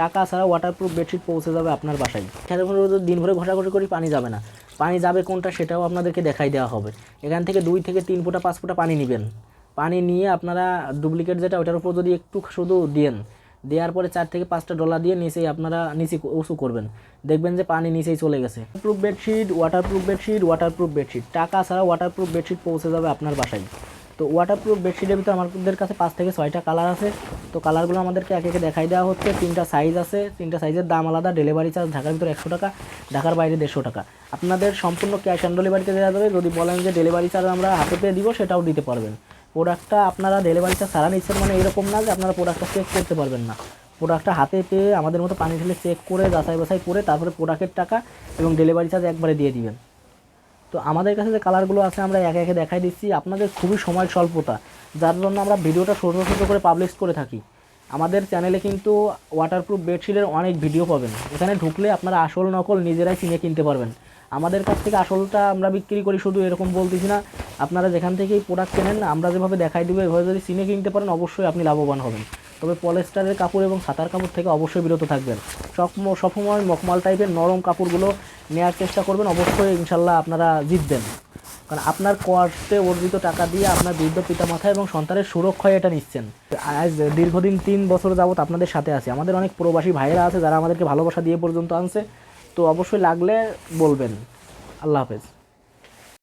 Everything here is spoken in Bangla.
টাকা ছাড়া ওয়াটারপ্রুফ বেডশিট পৌঁছে যাবে আপনার বাসায়। দিন ভরে ঘষাঘষি করি, পানি যাবে না। পানি যাবে কোনটা সেটাও আপনাদেরকে দেখাই দেওয়া হবে। এখান থেকে দুই থেকে তিন ফুটা, পাঁচ ফুটা পানি নেবেন। পানি নিয়ে আপনারা ডুপ্লিকেট যেটা ওটার উপর যদি একটু শুধু দিয়েন দেওয়ার পরে চার থেকে পাঁচটা ডলার দিয়ে নিচেই আপনারা নিচে উঁচু করবেন। দেখবেন যে পানি নিচেই চলে গেছে। Proof bedsheet waterproof bedsheet waterproof bedsheet টাকা ছাড়া ওয়াটারপ্রুফ বেডশিট পৌঁছে যাবে আপনার বাসায়। তো ওয়াটারপ্রুফ বেডশিটের ভিতরে আমাদের কাছে পাঁচ থেকে ছয়টা কালার আছে। তো কালারগুলো আমাদেরকে একে একে দেখাই দেওয়া হচ্ছে। তিনটা সাইজ আছে। তিনটা সাইজের দাম আলাদা। ডেলিভারি চার্জ ঢাকার ভিতরে একশো টাকা, ঢাকার বাইরে দেড়শো টাকা। আপনাদের সম্পূর্ণ ক্যাশ অন ডেলিভারিতে দেওয়া যাবে। যদি বলেন যে ডেলিভারি চার্জ আমরা হাতে পেয়ে দিব, সেটাও দিতে পারবেন। প্রোডাক্টটা আপনারা ডেলিভারি চার্জ সারা নিচ্ছেন মানে এরকম না যে আপনারা প্রোডাক্টটা চেক করতে পারবেন না। প্রোডাক্টটা হাতে পেয়ে আমাদের মতো পানি ঢেলে চেক করে যাচাই বাছাই করে তারপরে প্রোডাক্টের টাকা এবং ডেলিভারি চার্জ একবারে দিয়ে দিবেন। তো আমাদের কাছে যে কালারগুলো আছে, আমরা একে একে দেখাই দিচ্ছি। আপনাদের খুবই সময় স্বল্পতা, যার জন্য আমরা ভিডিওটা ছোটো ছোটো করে পাবলিশ করে থাকি। আমাদের চ্যানেলে কিন্তু ওয়াটারপ্রুফ বেডশিটের অনেক ভিডিও পাবেন। এখানে ঢুকলে আপনারা আসল নকল নিজেরাই চিনে কিনতে পারবেন। আমাদের কাছ থেকে আসলটা আমরা বিক্রি করি শুধু এরকম বলতেছি না। আপনারা যেখান থেকেই প্রোডাক্ট কেনেন, আমরা যেভাবে দেখাই দেবো, এভাবে যদি কিনতে পারেন, অবশ্যই আপনি লাভবান হবেন। তবে পলেস্টারের কাপড় এবং সাঁতার কাপড় থেকে অবশ্যই বিরত থাকবেন। সব সবসময় মকমাল টাইপের নরম কাপড়গুলো নেওয়ার চেষ্টা করবেন। অবশ্যই ইনশাল্লাহ আপনারা জিতবেন। কারণ আপনার কষ্টে অর্জিত টাকা দিয়ে আপনার বৃদ্ধ পিতামাতা এবং সন্তানের সুরক্ষায় এটা নিচ্ছেন। আজ দীর্ঘদিন তিন বছর যাবত আপনাদের সাথে আছে। আমাদের অনেক প্রবাসী ভাইয়েরা আছে যারা আমাদেরকে ভালোবাসা দিয়ে পর্যন্ত আনছে। তো অবশ্যই লাগলে বলবেন। আল্লাহ হাফেজ।